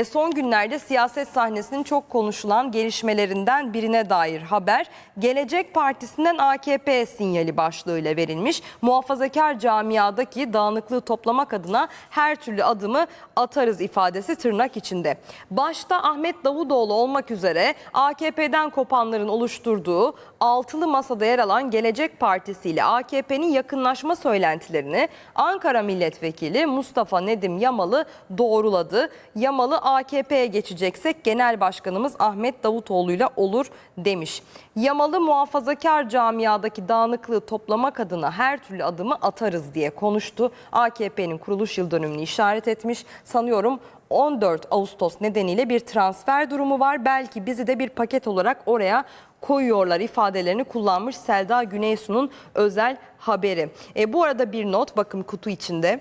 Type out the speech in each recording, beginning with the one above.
E, Son günlerde siyaset sahnesinin çok konuşulan gelişmelerinden birine dair haber Gelecek Partisi'nden AKP sinyali başlığıyla verilmiş. Muhafazakar camiadaki dağınıklığı toplamak adına her türlü adımı atarız ifadesi tırnak içinde. Başta Ahmet Davutoğlu olmak üzere AKP'den kopanların oluşturduğu altılı masada yer alan Gelecek Partisi ile AKP'nin yakınlaşma söylentilerini Ankara Milletvekili Mustafa Nedim Yamalı doğruladı. Yamalı AKP'ye geçeceksek Genel Başkanımız Ahmet Davutoğlu'yla olur demiş. Yamalı muhafazakar camiadaki dağınıklığı toplamak adına her türlü adımı atarız diye konuştu. AKP'nin kuruluş yıl dönümünü işaret etmiş. Sanıyorum 14 Ağustos nedeniyle bir transfer durumu var. Belki bizi de bir paket olarak oraya koyuyorlar ifadelerini kullanmış Selda Güneysu'nun özel haberi. E, bu arada bir not bakın kutu içinde.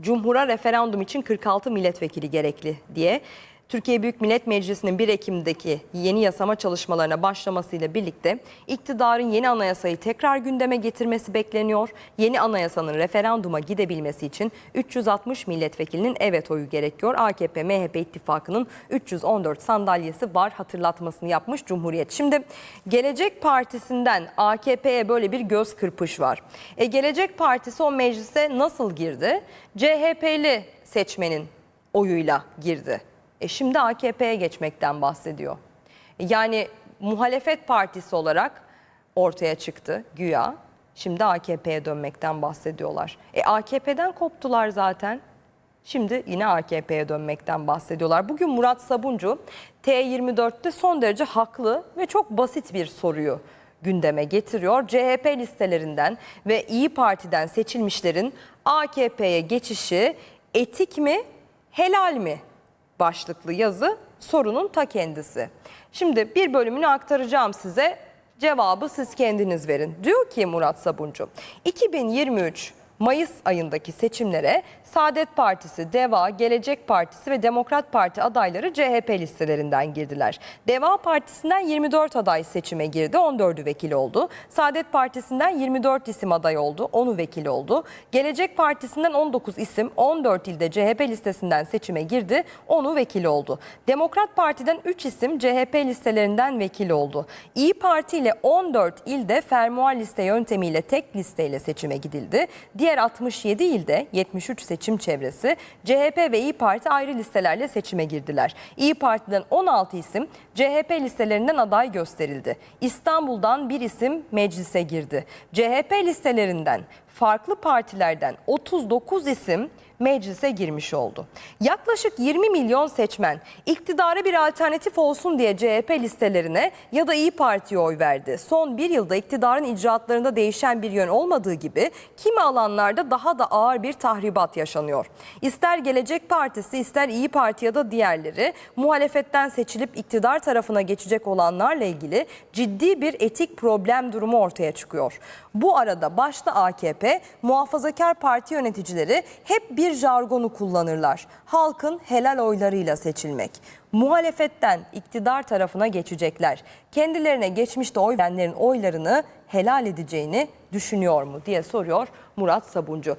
Cumhur'a referandum için 46 milletvekili gerekli diye. Türkiye Büyük Millet Meclisi'nin 1 Ekim'deki yeni yasama çalışmalarına başlamasıyla birlikte iktidarın yeni anayasayı tekrar gündeme getirmesi bekleniyor. Yeni anayasanın referanduma gidebilmesi için 360 milletvekilinin evet oyu gerekiyor. AKP MHP ittifakının 314 sandalyesi var hatırlatmasını yapmış Cumhuriyet. Şimdi Gelecek Partisi'nden AKP'ye böyle bir göz kırpış var. E, Gelecek Partisi o meclise nasıl girdi? CHP'li seçmenin oyuyla girdi. E şimdi AKP'ye geçmekten bahsediyor. Yani muhalefet partisi olarak ortaya çıktı güya. Şimdi AKP'ye dönmekten bahsediyorlar. E AKP'den koptular zaten. Şimdi yine AKP'ye dönmekten bahsediyorlar. Bugün Murat Sabuncu T24'te son derece haklı ve çok basit bir soruyu gündeme getiriyor. CHP listelerinden ve İyi Parti'den seçilmişlerin AKP'ye geçişi etik mi, helal mi? Başlıklı yazı sorunun ta kendisi. Şimdi bir bölümünü aktaracağım size. Cevabı siz kendiniz verin. Diyor ki Murat Sabuncu, 2023 Mayıs ayındaki seçimlere Saadet Partisi, DEVA, Gelecek Partisi ve Demokrat Parti adayları CHP listelerinden girdiler. DEVA Partisi'nden 24 aday seçime girdi, 14'ü vekil oldu. Saadet Partisi'nden 24 isim aday oldu, 10'u vekil oldu. Gelecek Partisi'nden 19 isim 14 ilde CHP listesinden seçime girdi, 10'u vekil oldu. Demokrat Parti'den 3 isim CHP listelerinden vekil oldu. İyi Parti ile 14 ilde fermuar liste yöntemiyle tek listeyle seçime gidildi. Diğer 67 ilde 73 seçim çevresi CHP ve İyi Parti ayrı listelerle seçime girdiler. İyi Parti'den 16 isim CHP listelerinden aday gösterildi. İstanbul'dan bir isim meclise girdi. CHP listelerinden farklı partilerden 39 isim meclise girmiş oldu. Yaklaşık 20 milyon seçmen iktidara bir alternatif olsun diye CHP listelerine ya da İyi Parti'ye oy verdi. Son bir yılda iktidarın icraatlarında değişen bir yön olmadığı gibi kimi alanlarda daha da ağır bir tahribat yaşanıyor. İster Gelecek Partisi ister İyi Parti ya da diğerleri muhalefetten seçilip iktidar tarafına geçecek olanlarla ilgili ciddi bir etik problem durumu ortaya çıkıyor. Bu arada başta AKP, muhafazakar parti yöneticileri hep bir jargonu kullanırlar. Halkın helal oylarıyla seçilmek. Muhalefetten iktidar tarafına geçecekler. Kendilerine geçmişte oy verenlerin oylarını helal edeceğini düşünüyor mu diye soruyor Murat Sabuncu.